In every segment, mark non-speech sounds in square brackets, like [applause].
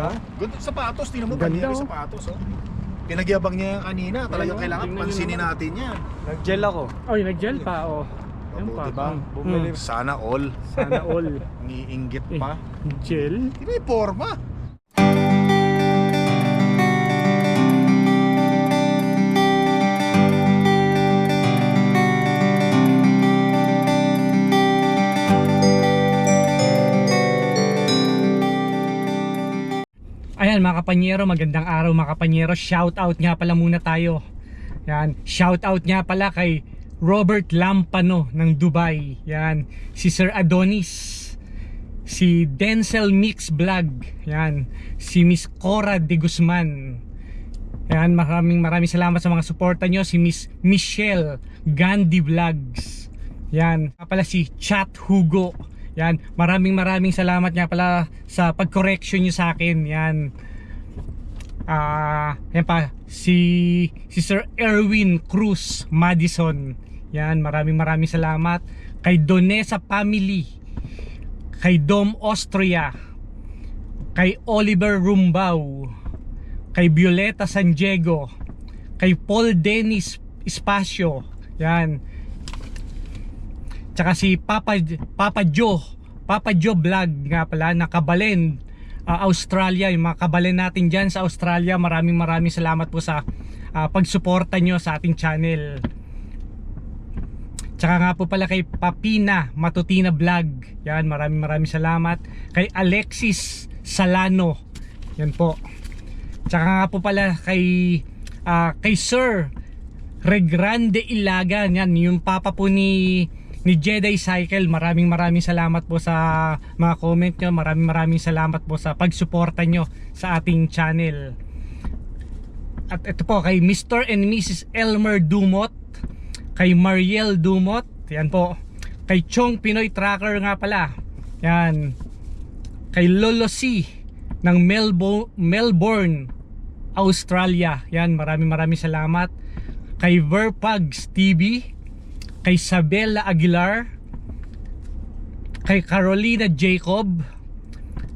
ha? Ganda sapatos, tingnan mo, Ganda, Panyero oh. sapatos, oh. Pinagyabang niya yan kanina, talagang oh, kailangan tingnan niyo pansinin naman. natin yan. Nag-gel ako. Oy, nag-gel pa, oh. Yan Mabuti pa. ba? Hmm. Bumili. Hmm. Sana all. Sana all. [laughs] Niinggit pa. Gel? Di ba yung forma? Ayan mga kapanyero, magandang araw mga kapanyero. Shout out nga pala muna tayo. Yan, shout out nga pala kay Robert Lampano ng Dubai. Yan, si Sir Adonis. Si Denzel Mix Vlog. Yan, si Miss Cora De Guzman. Yan, maraming maraming salamat sa mga suporta nyo. Si Miss Michelle Gandhi Vlogs. Yan, pala si Chat Hugo. Yan, maraming maraming salamat nga pala sa pag-correction nyo sa akin. Yan. Ah, yan pa si si Sir Erwin Cruz Madison. Yan, maraming maraming salamat kay Donesa family. Kay Dom Austria. Kay Oliver Rumbao. Kay Violeta San Diego. Kay Paul Dennis Espacio. Yan. Tsaka si Papa Papa Joe, Papa Joe Vlog nga pala nakabalen uh, Australia, yung mga kabalen natin diyan sa Australia. Maraming maraming salamat po sa ah, pagsuporta nyo sa ating channel. Tsaka nga po pala kay Papina Matutina Vlog. Yan, maraming maraming salamat. Kay Alexis Salano. Yan po. Tsaka nga po pala kay ah, kay Sir Regrande Ilaga. Yan, yung papa po ni ni Jedi Cycle. Maraming maraming salamat po sa mga comment nyo. Maraming maraming salamat po sa pagsuporta nyo sa ating channel. At ito po kay Mr. and Mrs. Elmer Dumot, kay Mariel Dumot, yan po. Kay Chong Pinoy Tracker nga pala. Yan. Kay Lolo C ng Melbourne, Melbourne, Australia. Yan, maraming maraming salamat. Kay Verpags TV, kay Sabella Aguilar, kay Carolina Jacob,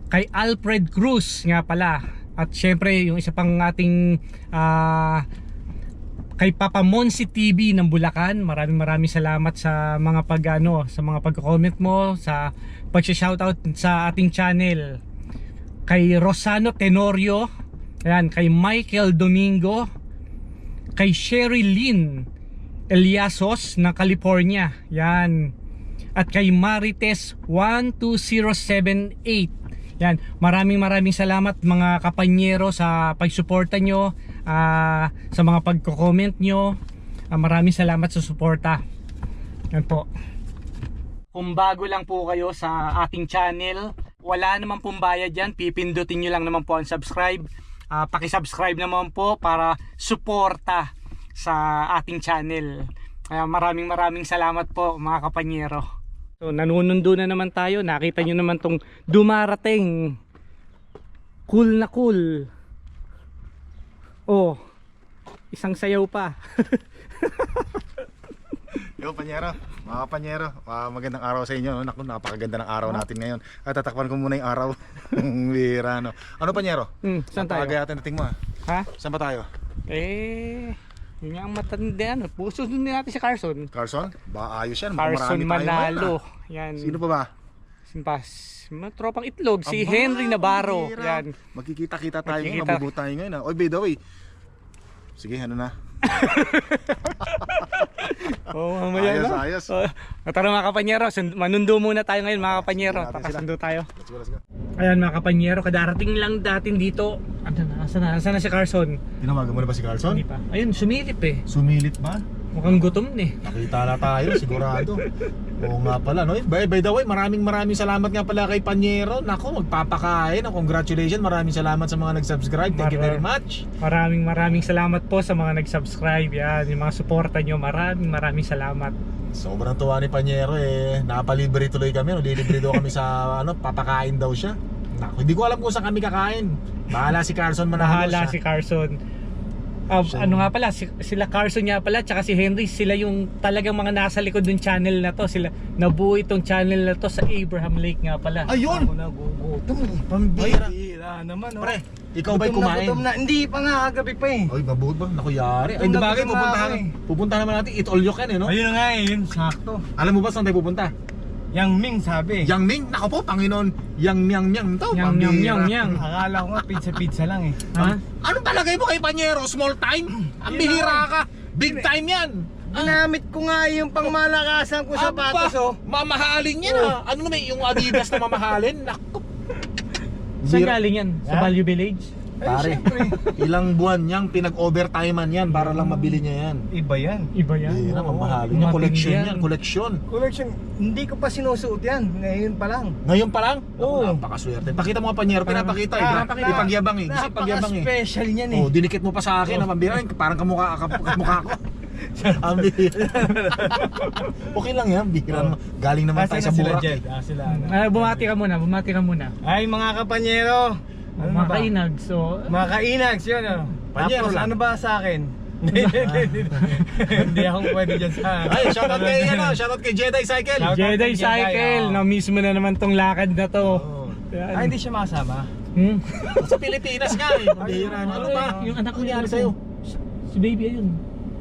kay Alfred Cruz nga pala. At syempre yung isa pang ating ah, kay Papa Monsi TV ng Bulacan. Maraming maraming salamat sa mga pag ano, sa mga pag-comment mo, sa pag-shoutout sa ating channel. Kay Rosano Tenorio, ayan, kay Michael Domingo, kay Sherry Lynn Eliasos ng California. Yan. At kay Marites 12078. Yan. Maraming maraming salamat mga kapanyero sa pagsuporta nyo, ah, sa mga pagko-comment nyo. Ah, maraming salamat sa suporta. Yan po. Kung bago lang po kayo sa ating channel, wala naman pong bayad yan. Pipindutin nyo lang naman po ang subscribe. Ah, paki-subscribe naman po para suporta sa ating channel. Kaya maraming maraming salamat po mga kapanyero. So nanunundo na naman tayo. Nakita nyo naman tong dumarating. Cool na cool. Oh, isang sayaw pa. [laughs] Yo, Panyero, mga Panyero, ah, magandang araw sa inyo. no? Naku, napakaganda ng araw natin ngayon. At tatakpan ko muna yung araw. [laughs] Bira, no? Ano, Panyero? Hmm, saan tayo? Napakagaya natin mo, ah. Ha? Saan ba tayo? Eh, yun ang matanda. Ano? Puso din natin si Carson. Carson? Ba, ayos yan. Carson marami ngayon, Manalo. Yan. Sino pa ba? Simpas. Mga tropang itlog. Si Aba, Henry Navarro. Yan. Magkikita-kita tayo ngayon. Magkikita. Mabubuo tayo ngayon. ah. Oy, by the way. Sige, ano na? [laughs] Oo, oh, mamaya Ayos, na. ayos. Oh, tara mga kapanyero. Manundo muna tayo ngayon mga kapanyero. Pakasundo tayo. Let's go, let's go. Ayan mga kapanyero. Kadarating lang datin dito. Ano na? Asa na? Asa na si Carson? Tinawagan mo na ba si Carson? Hindi pa. Ayun, sumilip eh. Sumilit ba? Mukhang gutom eh. Nakita na tayo, sigurado. Oo nga pala, no? By, by the way, maraming maraming salamat nga pala kay Panyero. Nako, magpapakain. Congratulations, maraming salamat sa mga nag-subscribe. Thank you very much. Maraming maraming salamat po sa mga nag-subscribe. Yan, yung mga suporta nyo. Maraming maraming salamat. Sobrang tuwa ni Panyero eh. Napalibre tuloy kami. No? Lilibre daw kami sa [laughs] ano, papakain daw siya. Nako, hindi ko alam kung saan kami kakain. Bahala si Carson manahalo Mahala siya. si Carson. Ah, Siya- ano nga pala, si- sila Carson nga pala, tsaka si Henry, sila yung talagang mga nasa likod ng channel na to. Sila nabuo itong channel na to sa Abraham Lake nga pala. Ayun! Ako nagugutom. Pambira. Bira. Wala naman, oh. Pre, ikaw ba'y na kumain? gutom na. Hindi pa nga, kagabi pa eh. Oy, mabuti ba? Naku, yari. Ay, na na pupuntahan, ako eh. pupuntahan naman natin. Eat all you can, eh, no? Ayun na nga eh, yun, sakto. Alam mo ba saan tayo pupunta? Yang Ming sabi. Yang Ming, nako po, Panginoon. Yang Myang Myang to, Yang, yang, yang, yang. Akala ko nga pizza-pizza lang eh. Ha? Anong palagay mo kay Panyero? Small time? Ang bihira ka. Big time yan. Ginamit ko nga yung pangmalakasan ko sa patos oh. Mamahalin yan ah. Ano naman yung Adidas na mamahalin? Nako. Saan galing yan? Sa? Value Village? Pare, ilang buwan niyang pinag-overtimean yan para lang mabili niya yan. Iba yan. Iba yan. Bihira, Oo. mamahalin niya. Matindi Collection yan. yan, collection. Collection, hindi ko pa sinusuot yan. Ngayon pa lang. Ngayon pa lang? Oo. Naku, napakaswerte. Pakita mo nga Panyero, pinapakita eh. Ah, Pinapakita. Ipagyabang eh. Gusto ipagyabang eh. Napaka-special niyan eh. Oh, dinikit mo pa sa akin na pambira, parang kamukha ka kamukha ko. [laughs] Ang bihira. [laughs] okay lang yan, bihira naman. Galing naman tayo Asan sa na sila, Burak. Jed? eh. Ah, sila ano. Ah, bumati ka muna, bumati ka muna. Ay, mga kapanyero. Ano Mga ba? kainag, so... Mga kainags, yun ano. Panyero Tapos lang. ano ba sa akin? [laughs] Hindi, hindi, hindi. Hindi ako pwede dyan sa... Ay, shoutout kay ano, shoutout kay Jedi Cycle. Shout- Jedi Jedi, Cycle, oh. na mismo na naman tong lakad na to. Oo. Yan. Ay, hindi siya makasama. Hmm? [laughs] Sa Pilipinas nga eh, pambihira. Ano, ano ba? Yung anak ko nangyari nangyari sa'yo? Si baby ayun.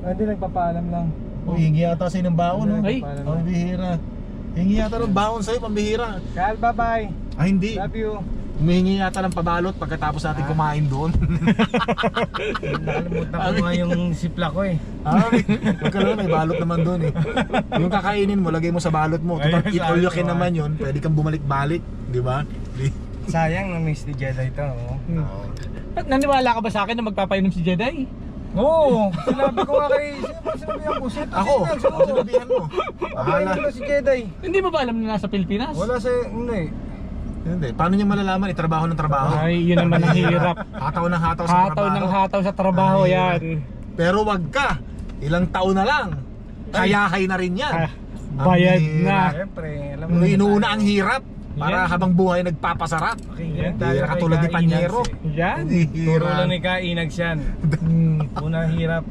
Ah, Hindi, nagpapaalam lang. Oh, hingi yata sa'yo ng baon. oh. Ay. Ang bihira. Hingi yata ng baon sa'yo, pambihira. Kyle, bye-bye. Ah, hindi. Love you. Humihingi yata ng pabalot pagkatapos natin kumain doon. [laughs] Nakalimutan ko nga yung sipla ko eh. ah, magkaroon may balot naman doon eh. Yung kakainin mo, lagay mo sa balot mo. Ayun, Tutak eat all sabi you can ko, naman yun. Pwede kang bumalik-balik, di ba? Di- Sayang na miss ni Jedi ito. Oh. Hmm. At Naniwala ka ba sa akin na magpapainom si Jedi? Oo, sinabi ko nga kay... Sino sinabihan ko? Sino Ako, sinabi ako sinabihan mo. Bahala Bahala. ko si Jedi. Hindi mo ba alam na nasa Pilipinas? Wala sa... Hindi. Hindi. Paano niya malalaman? Itrabaho ng trabaho. Ay, yun naman ang hirap. Hataw ng hataw sa Hataw trabaho. ng hataw sa trabaho Ay, yan. Pero wag ka. Ilang taon na lang. Kayahay na rin yan. Ah, bayad na. Siyempre, alam mo inuuna ang hirap para Yan. habang buhay nagpapasarap. Pakinggan Yan. kay katulad ni Panyero. Yan. Turo lang ni Kainags yan. Hmm. Unang hirap.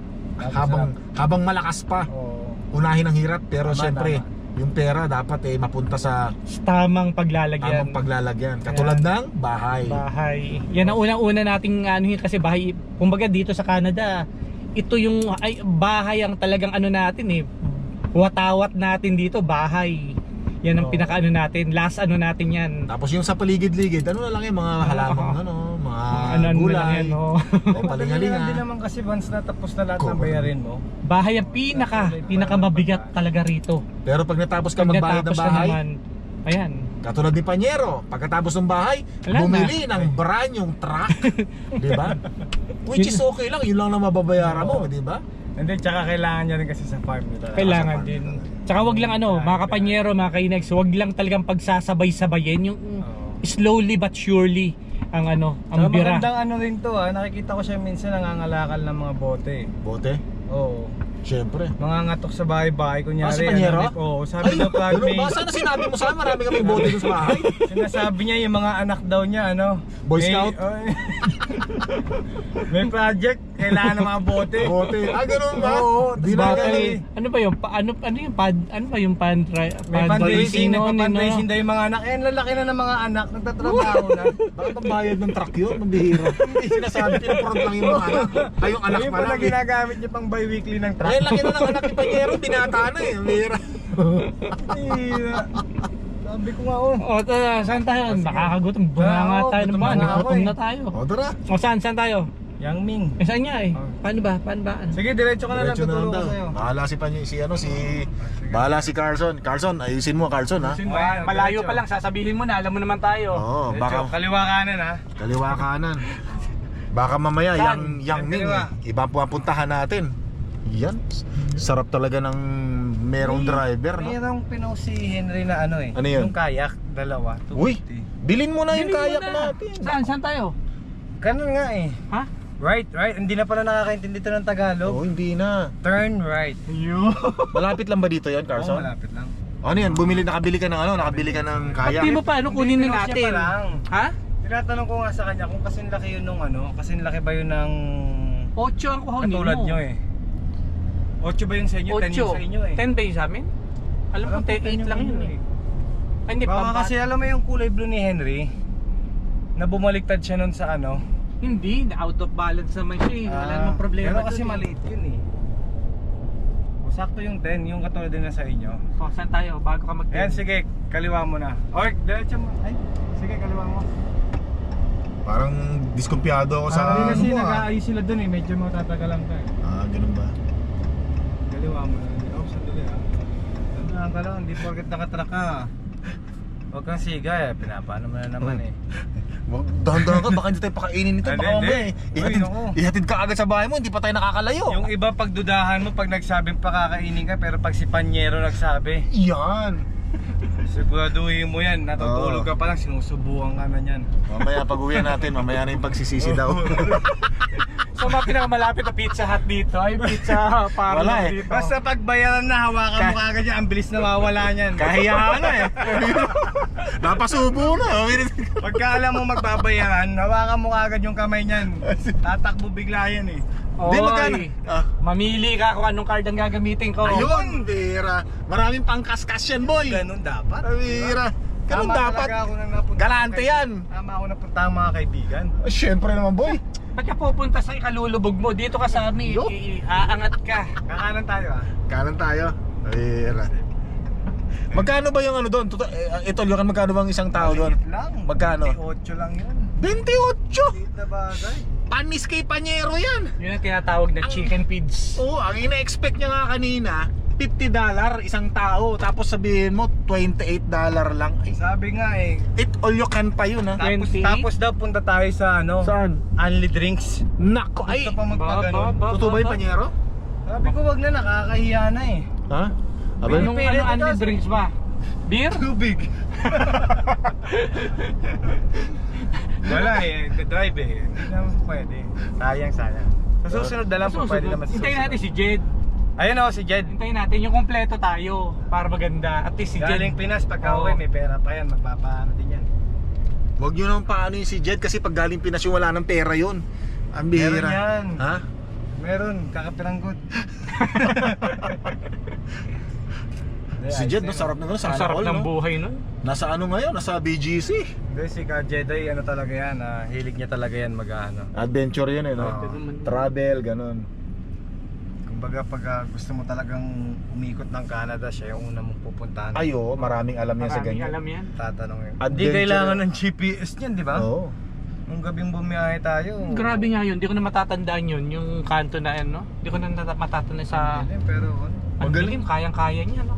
Habang sarap. habang malakas pa. Oo. Unahin ang hirap pero tama. Yung pera dapat eh mapunta sa Tamang paglalagyan. tamang paglalagyan. Katulad ng bahay. bahay. Yan ang unang-una nating ano yun kasi bahay. Kumbaga dito sa Canada, ito yung ay, bahay ang talagang ano natin eh. Watawat natin dito, bahay. Yan ang Oo. pinaka ano natin, last ano natin yan. Tapos yung sa paligid-ligid, ano na lang yung mga halamang ano, mga ano ano na gulay. yan, oh. o [laughs] Madali lang din palingalinga. naman kasi once na tapos na lahat ng bayarin mo. Bahay ang pinaka, pinaka mabigat talaga rito. Pero pag natapos ka Pag magbayad ng bahay, naman, ayan. katulad ni Panyero, pagkatapos ng bahay, Wala na. bumili ng brand yung truck. [laughs] di ba? Which is okay lang, yun lang na mababayaran mo, di ba? Hindi, tsaka kailangan niya rin kasi sa farm nito. Kailangan farm din. talaga. Tsaka wag lang ano, mga kapanyero, mga kainags, wag lang talagang pagsasabay-sabayin yung slowly but surely ang ano, Saka ang bira. magandang ano rin to ah, nakikita ko siya minsan nangangalakal ng mga bote. Bote, Oo. syempre. Mga ngatok sa bahay-bahay, kunyari. Ah, si Panyero? ano, Oo, sabi daw pag may... ba? Sana sinabi mo sa akin, marami kami bote doon sa bahay. Sinasabi niya yung mga anak daw niya, ano? Boy may- Scout? [laughs] oh, may project, kailangan ng mga bote. Bote. Ah, ganun ba? Oo, Di tas na bakit- ganun. ano ba yung pa, ano ano yung pad ano ba yung pan May fundraising, noon, nagpa-fundraising daw yung mga anak. Eh, lalaki na ng mga anak, nagtatrabaho na. [laughs] Bakit ang bayad ng truck yun? Mabihira. Hindi sinasabi, pinapurot lang yung mga anak. Ay, yung anak Ayun pa pala lang. eh. ginagamit niya pang bi-weekly ng truck. Ay, laki na ng anak ni Panyero, binata na eh. Mabihira. [laughs] Hira. Sabi ko nga oh. O, tara, saan tayo? Nakakagutom. Bumanga Oo, tayo ng gutom na nga ako Nagutom eh. na tayo. O, tara. O, saan? Saan tayo? Yang Ming. Eh, saan nga eh? Oh. Paano ba? Paano ba? Sige, diretso ka na lang. Diretso na lang Tutulong ko daw. sa'yo. Bahala si Panyo, si ano, si... Bahala si Carson. Carson, ayusin mo Carson ha. Ayun, Malayo pa lang, sasabihin mo na, alam mo naman tayo. Oo, baka Kaliwa kanan ha. kaliwa kanan. Baka mamaya Saan? yang yang Yan, Ming, kaliwa. iba pupuntahan natin. Yan. Sarap talaga ng merong May- driver, no? Mayroong pinost si Henry na ano eh. Ano yun? Yung kayak, dalawa. Uy, 250. bilin mo na yung Bilhin mo kayak na. natin. Saan? Saan tayo? Ganun nga eh. Ha? Right, right. Hindi na pala nakakaintindi ito ng Tagalog. Oo, hindi na. Turn right. Yo. [laughs] Malapit lang ba dito yan, Oo, Carson? malapit lang. ano yan? Bumili, nakabili ka ng ano? Nakabili ka ng kayak? di mo pa ano kunin Hindi, na pinost niya natin? pa lang. Ha? Tinatanong ko nga sa kanya kung kasing laki yun nung ano, kasing laki ba yun ng Ocho ang kuhanin mo. katulad nyo eh. 8 ba yung sa inyo? 10 Ocho. yung sa inyo eh. 10 ba yung sa amin? Alam ko, 10 lang yun eh. Ay, hindi, Baka pambat- kasi alam mo yung kulay blue ni Henry, Na bumaliktad siya nun sa ano. Hindi, na out of balance naman siya eh. Wala namang problema. Pero kasi dun eh. maliit yun eh. O, sakto yung 10, yung katulad din na sa inyo. O, saan tayo? Bago ka mag Ayan, sige, kaliwa mo na. Or, diretso mo. Ay, sige, kaliwa mo. Parang diskumpiyado ako sa Hindi kasi ano mo, ah. nag-aayos sila dun eh, medyo matatagalan ka eh. Ah, ganun ba? Kaliwa mo na. Oh, sandali ah. Tandaan ka lang, hindi porket nakatrack ka. Huwag kang siga eh, pinapaano mo na naman eh. Dahan-dahan ka, baka hindi tayo pakainin nito. Hindi, Baka hindi. mamaya eh. Ihatid, ka agad sa bahay mo, hindi pa tayo nakakalayo. Yung iba pagdudahan mo pag nagsabing pakakainin ka pero pag si Panyero nagsabi, Yan. siguraduhin mo yan, natutulog Oo. ka pa lang, sinusubukan ka na yan. Mamaya pag uwi natin, mamaya na yung pagsisisi [laughs] daw. [laughs] So, mga pinakamalapit na Pizza Hut dito ay Pizza Parlor Wala eh. dito. Basta pag bayaran na, hawakan mo Ka- kagad yan, ang bilis na mawala niyan. Kahiyaan na eh. [laughs] Napasubo na. Pagka alam mo magbabayaran, hawakan mo kagad yung kamay niyan. Tatakbo bigla yan eh. Di Oy, magkano? Ah. Mamili ka kung anong card ang gagamitin ko. Ayun, bira. Maraming pangkaskas yan, boy. Ganun dapat. Ah, Bira. Ganun Tama dapat. talaga ako nang napunta. Galante yan. Tama ako napunta ang mga kaibigan. Siyempre naman, boy. Ba't ka pupunta sa ikalulubog mo? Dito ka sa amin. Yup. I- aangat ka. Kakanan tayo ah. Kanan tayo. Bira. Magkano ba yung ano doon? Tuto, eh, ito, Lukan, magkano bang isang tao doon? Maliit lang. Magkano? 28 lang yun. 28! Liit na bagay. Panis kay Panyero yan! Yun ang tinatawag na chicken feeds. Oo, ang ina-expect niya nga kanina, 50 dollar isang tao. Tapos sabihin mo, 28 dollar lang. Ay, Sabi nga eh. it all you can pa yun ha. Tapos, 20? tapos daw punta tayo sa ano. Saan? Only drinks. Nako, ay! Gusto pa magpaganon. Ba- ba- Totoo ba yung Panyero? Sabi ko wag na nakakahiya na eh. Ha? Abay, Anong ano, only kasi. drinks ba? Beer? Tubig. [laughs] Wala eh, drive eh. Hindi naman pwede. Sayang, sayang. Sa susunod na lang po pwede naman sa Hintayin natin si susunod. Jed. Ayun o, si Jed. Hintayin natin yung kompleto tayo para maganda. At least si Jed. Galing Pinas, pagka Oo. uwi may pera pa yan, magpapaano din yan. Huwag nyo nang paano yung si Jed kasi pag galing Pinas yung wala ng pera yun. Ang bihira. Meron yan. Ha? Meron, kakapiranggot. [laughs] Si Jed, no, sarap na Ang sa sarap all, ng no? buhay nun. Nasa ano ngayon? Nasa BGC. Hindi, si Ka Jedi, ano talaga yan, ah, hilig niya talaga yan mag ano. Adventure yun eh, no? Oo. Travel, ganun. Kumbaga pag ah, gusto mo talagang umikot ng Canada, siya yung una mong pupuntahan. Ay, oo, maraming alam yan sa Maraming ganyan. alam yan. Tatanungin. Hindi Adventure. kailangan ng GPS niyan, di ba? Oo. Nung gabing bumiyahe tayo. Grabe nga yun. Di ko na matatandaan yun. Yung kanto na yan, no? Di ko na nata- matatandaan sa... Hindi, pero ano, Ang Magaling. galing, kayang-kaya niya, no?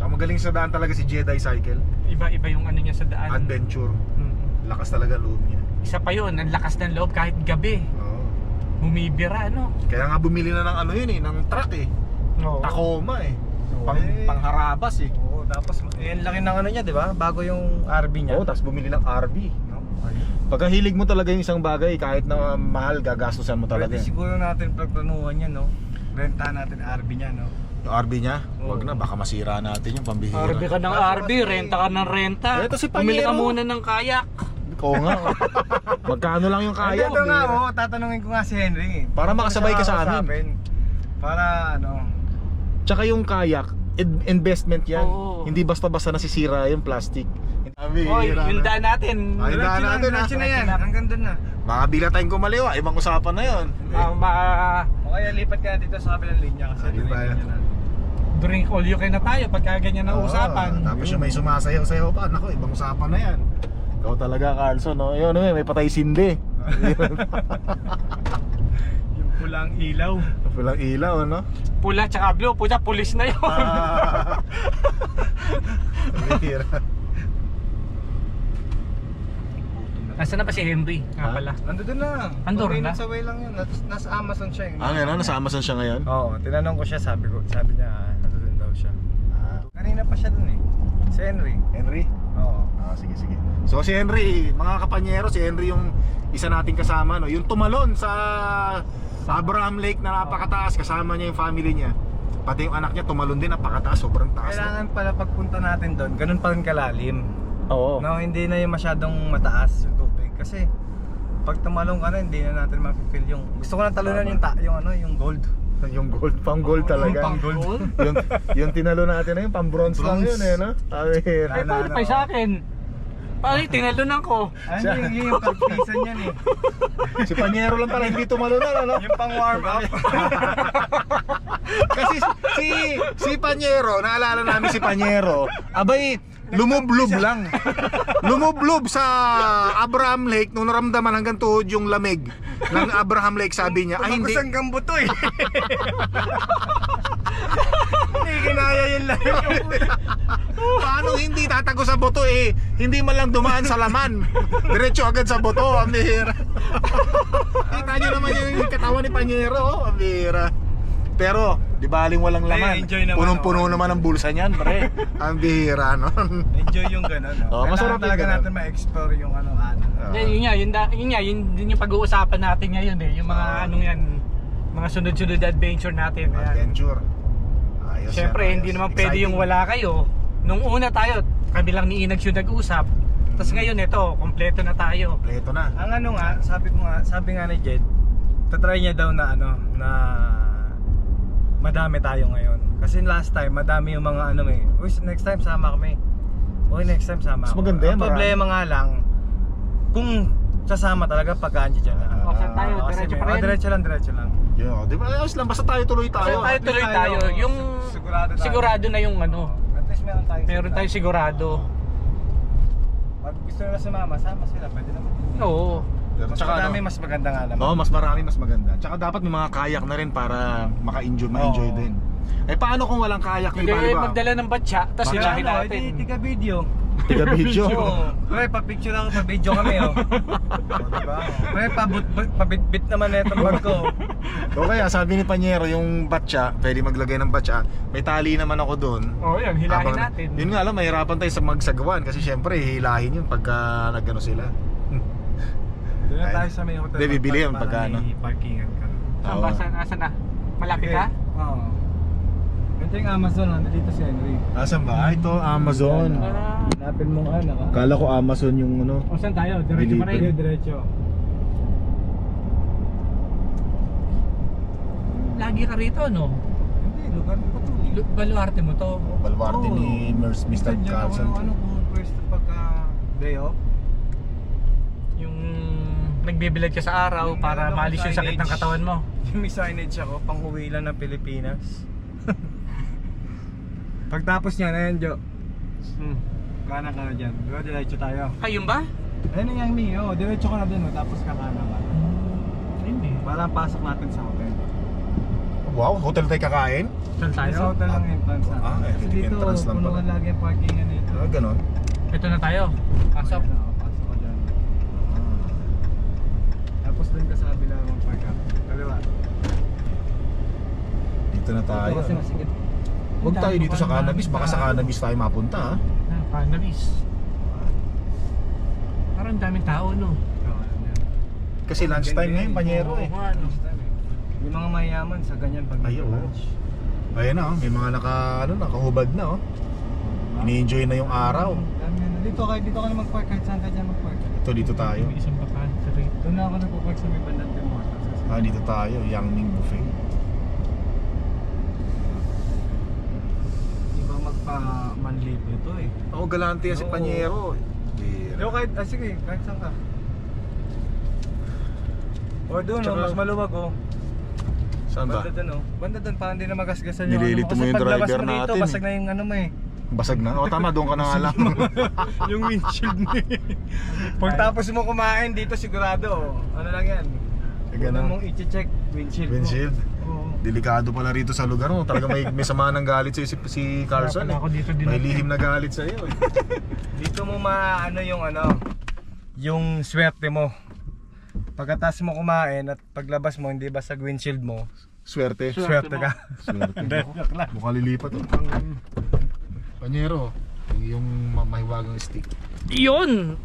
Tsaka magaling sa daan talaga si Jedi Cycle. Iba-iba yung ano niya sa daan. Adventure. Mm. Lakas talaga loob niya. Isa pa yun, ang lakas ng loob kahit gabi. Oo. Bumibira, no? Kaya nga bumili na ng ano yun eh, ng truck eh. Oo. Tacoma eh. Oo, Pang, eh. pangharabas eh. Oo, tapos yan laki ng ano niya, di ba? Bago yung RB niya. Oo, tapos bumili ng RV. No? Ayun. Pagka hilig mo talaga yung isang bagay, kahit na mahal, gagastusan mo talaga. Pwede eh. siguro natin pagplanuhan niya, no? Rentahan natin RB niya, no? Yung RV niya, Oo. wag na, baka masira natin yung pambihira. RB ka ng RB, renta ka ng renta. Eto si Pumili ka muna ng kayak. Oo nga. oh. [laughs] Magkano lang yung Kaya ito nga, oh, tatanungin ko nga si Henry. Para makasabay ka sa amin. Para ano, Tsaka yung kayak, in- investment yan. Oo. Hindi basta-basta nasisira yung plastic. Oy, yung daan natin. Ay, diretso daan na, natin, diretso ah. na yan. Hanggang doon na. Makabila tayong kumaliwa, ibang usapan na yun. Ah, ma- O kaya lipat ka dito sa kabilang linya kasi Ah, ito di ba? na yung linya natin. drink all you can na tayo pagka ganyan ang Oo, usapan. Tapos yung may sumasayaw-sayaw pa, nako, ibang usapan na yan. Ikaw talaga, Carlson, no? Yun, ano, may patay sindi. [laughs] Yung pulang ilaw. Walang ilaw, ano? Pula tsaka blue, puta pulis na yun. Ah. [laughs] Bihira. Nasaan na ba si Henry? Nga Ha? pala. Ando doon na. Andun Two na? minutes away lang yun. Nas, nasa Amazon siya. eh. Ah, ano, nasa Amazon siya ngayon? Oo, tinanong ko siya, sabi ko, sabi niya, ano doon daw siya. Ah, Kanina pa siya doon eh. Si Henry. Henry? Oo. Ah, sige, sige. So si Henry, mga kapanyero, si Henry yung isa nating kasama, no? Yung tumalon sa Abraham Lake na napakataas, kasama niya yung family niya. Pati yung anak niya tumalon din, napakataas, sobrang taas. no? Kailangan pala pagpunta natin doon, ganun pa rin kalalim. Oo. No, hindi na yung masyadong mataas yung tubig. Kasi, pag tumalong ka na, hindi na natin ma-feel yung... Gusto ko lang talunan yung, ta- yung ano, yung gold. [laughs] Yung gold, pang gold talaga. Pang gold. yung, yung tinalo natin na yun, pang bronze lang yun eh, no? Ah, Eh, Ay, paano pa sa akin? Paano tinalunan ko? Ano yung, yung, yung pagpisan yan eh. [laughs] Si Panyero lang pala hindi tumalunan ano? Yung pang warm up. [laughs] Kasi si si Panyero, naalala namin si Panyero, abay lumublob lang. Lumublob sa Abraham Lake nung naramdaman hanggang tuhod yung lamig ng Abraham Lake sabi niya, ay hindi. Kusang gambuto eh. [laughs] Hindi kinaya yun lang. Paano hindi tatago sa boto eh? Hindi man lang dumaan sa laman. Diretso agad sa boto, ang bihira. Kita nyo naman yung katawan ni Panyero, oh, ang bihira. Pero, di baling walang laman. Ay, enjoy naman, Punong-puno oh. naman ang bulsa niyan, pre. [laughs] Ang bihira nun. Enjoy yung gano'n. No? Oo, masarap yung talaga ganun. natin ma-explore yung ano ano. Yan, yun nga, yun, da- yun nga, yun din yung pag-uusapan natin ngayon eh. Yung mga Oo. anong yan, mga sunod-sunod adventure natin. Ayan. Adventure. Ayos Siyempre, yan, hindi ayos. naman pwede yung wala kayo. Nung una tayo, kami lang ni Inag yung nag-usap. Tapos ngayon ito, kompleto na tayo. Kompleto na. Ang ano nga, sabi ko nga, sabi nga ni Jed, tatry niya daw na ano, na madami tayo ngayon. Kasi last time, madami yung mga ano eh. Uy, next time sama kami. Uy, next time sama Mas ako. maganda yan, Ang problema nga lang, kung sasama talaga pag andiyan dyan na. O, saan tayo? Kasi Diretso may- pa rin? oh, diretso lang, diretso lang. Yo, di ba? Ayos lang, basta tayo tuloy tayo. Basta tayo tuloy Tayo, tayo. Yung sigurado tayo. sigurado na yung ano. At least meron tayo. Meron tayo sigurado. Pag gusto nila sumama, sama sila. Pwede naman. Oo. Pero Mas tsaka madami, ano, mas maganda nga naman. Oo, mas marami, mas maganda. Tsaka dapat may mga kayak na rin para maka-enjoy, ma-enjoy Oo. din. Eh paano kung walang kayak ni Hindi Balibaw? magdala ng batya, tapos Ano, natin. edi tiga video. Tiga video. [laughs] Pre, pa-picture ako, pa-video kami oh. [laughs] oh? Pre, pabut, pabitbit naman na itong bag ko. [laughs] o kaya sabi ni Panyero, yung batya, pwede maglagay ng batya. May tali naman ako doon. Oo, yan, hilahin Habang- natin. Yun nga lang, mahirapan tayo sa magsagawan kasi syempre hilahin yun pagka nagano sila. Doon na Ay. tayo sa may hotel. Hindi, bibili para pagka, ano? may parkingan ka. Saan Oo. ba? Saan, asan na? Malapit ha? Oo. Ganito yung Amazon, nandito si Henry. Asan ba? Ah, ito Amazon. Ah. Hanapin mo ano ka. Kala ko Amazon yung ano. O saan tayo? Diretso pa Diretso, rin. diretso. Lagi ka rito, no? Hindi, lugar mo pa to. eh. Lu- Baluarte mo to. Baluarte Oo. ni Mr. Ako Carlson. ng ano kung first pagka day off. Yung nagbibilad ka sa araw Yung para meron akong maalis yung sakit ng signage. katawan mo. [laughs] Yung may signage ako, pang uwi lang ng Pilipinas. [laughs] Pagtapos niyan, ayan Jo. Hmm. Kanan ka na dyan. Diba, diretso tayo. Ayun ba? Ayun yung Mi, oh, diretso ka na dun, oh, tapos kakanan ka. Hindi. Parang pasok natin sa hotel. Wow, hotel tayo kakain? Saan tayo? Sa hotel lang entrance na. Ah, eh, Kasi dito, entrance lang punuan pala. lagi ang parkingan dito. Ah, ganon. Ito na tayo. Pasok. Ayun, oh, pasok ka dyan. Tapos dun ka sa kabila ng park up. Kaliwa. Dito na tayo. Kasi masikip. Huwag tayo dito sa cannabis, baka sa cannabis tayo mapunta ha. Ah, cannabis. Parang daming tao, no? Ano. Kasi lunchtime ngayon, panyero eh. Ano. Yung mga mayaman sa ganyan pag Ay, oo. lunch. Ayun na, oh, may mga naka, ano, nakahubad na oh. Ini-enjoy na yung araw. Dito ka, dito ka na mag-park kahit saan ka dyan mag-park. Ito, dito tayo. May isang bakante rito. Doon na ako nagpo-park sa may bandang Timor. Ah, dito tayo, Yangning Buffet. Iba magpa-manlip ito eh. Oo, galante yan si Oo. Panyero. Yo, kahit, ah, sige, kahit saan ka. O doon, Tsaka- oh, mas maluwag oh. Saan ba? Banda doon oh. Banda doon, parang hindi na magasgasan yung Nililito mo Kasi yung paglabas driver mo dito, natin, basag eh. na yung ano mo eh. Basag na? O tama, doon ka na nga lang. [laughs] yung windshield mo eh. Pagtapos mo kumain dito, sigurado oh. Ano lang yan. Sige Una na. mong i-check windshield, Windshield. mo. Oo. Delikado pala rito sa lugar mo. Talaga may, may sama ng galit sa'yo si, si Carlson Wala eh. ako dito din. May lihim na galit sa'yo eh. [laughs] Dito mo maano yung ano, yung swerte mo. Pagkatas mo kumain at paglabas mo hindi basag windshield mo, Swerte. swerte ka. Swerte. [laughs] Mukhang lilipat oh. Panyero, yung ma- mahiwagang stick. Yun!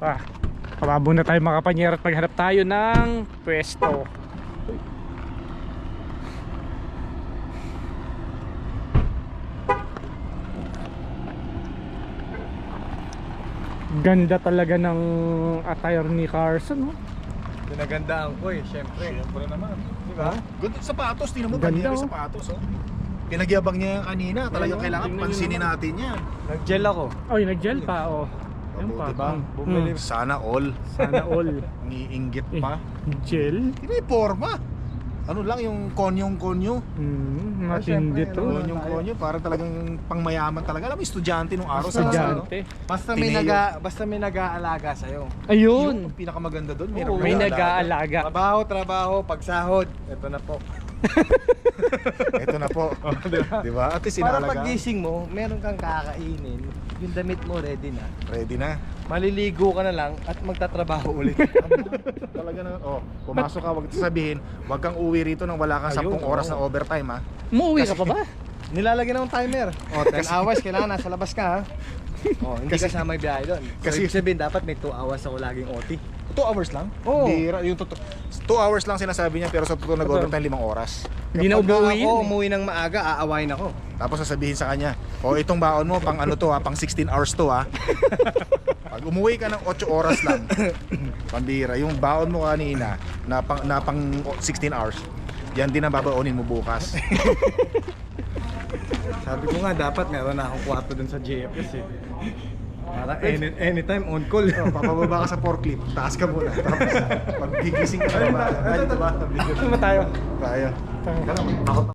Pa, pababo na tayo mga kapanyero at maghanap tayo ng pwesto. Ganda talaga ng attire ni Carson, no? Pinagandaan ko eh, syempre. Siyempre naman. Di ba? Good sapatos, tingnan mo Ganda, Panyero oh. sapatos oh. Pinagyabang niya yan kanina, talagang kailangan pansinin natin yan. Nag-gel ako. Oy, nag-gel pa, oh. Yung Mabuti parang, pa. Bumili. hmm, Sana all. sana all. [laughs] Ngiinggit Eh, pa. Gel? Hindi forma. Ano lang yung konyong-konyo. Hmm, Ah, matindi to. ano, Konyong-konyo, parang talagang pangmayaman talaga. Alam mo, estudyante nung araw sa ano? Estudyante. Basta may naga basta may nag-aalaga sa iyo. Ayun. Yung pinakamaganda doon, may, Oo, May nag-aalaga. Trabaho, trabaho, pagsahod. Ito na po. [laughs] Ito na po. [laughs] Di ba? At least Para inalagaan. pag gising mo, meron kang kakainin. Yung damit mo ready na. Ready na. Maliligo ka na lang at magtatrabaho ulit. [laughs] Talaga na, oh, pumasok ka, wag sabihin, wag kang uwi rito nang wala kang Ayun, 10 oras na overtime ha. Muuwi ka pa ba? Nilalagyan ng timer. Oh, 10 hours kailangan nasa labas ka ha. [laughs] Oh, hindi Kasi- kasama yung biyahe doon. kasi- Kasi ibig sabihin dapat may 2 hours ako laging OT. 2 hours lang? Oo. Bira, yung 2 hours lang sinasabi niya pero sa totoo nag-overtime 5 oras. Hindi na umuwi ako eh. umuwi ng maaga, aawayin ako. Tapos sasabihin sa kanya, "O itong baon mo pang ano to ha, pang 16 hours to ha." [laughs] Pag umuwi ka ng 8 oras lang, pambira, yung baon mo kanina na pang, na pang 16 hours, yan din ang babaonin mo bukas. Sabi ko nga dapat meron na akong kwarto dun sa JFS eh. Para any, anytime on call. Oh, papababa ka sa forklift, taas ka muna. Tapos pag gigising ka na ba? Ay, diba? Ano ba tayo? Tayo. Takot